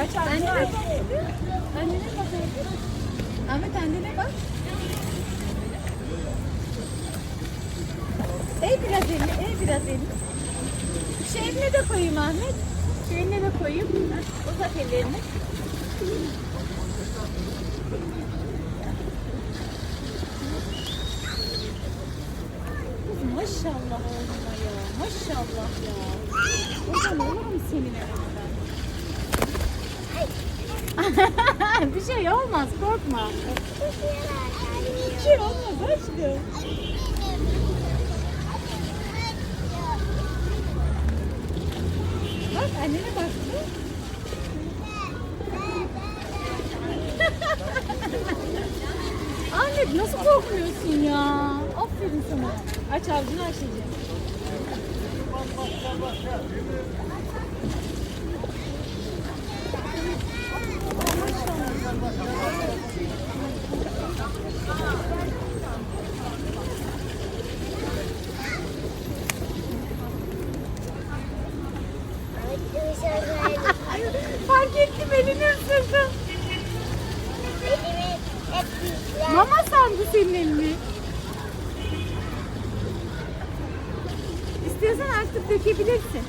Aç ağzını aç. Annene bak Ahmet. Annene bak. Ey biraz elini, ey biraz elini. Şu eline de koyayım Ahmet. Şu eline de koyayım. Uzat ellerini. Maşallah oğluma ya. Maşallah ya. Hocam olur mu senin önünden? bir şey olmaz korkma. Bir şey olmaz aşkım. Bak annene bak. Ahmet nasıl korkmuyorsun ya? Aferin Aç avcunu açacağım. Fark ettim elini ısırdı. Elimi hep. Mama sandı senin elini. İstiyorsan artık dökebilirsin.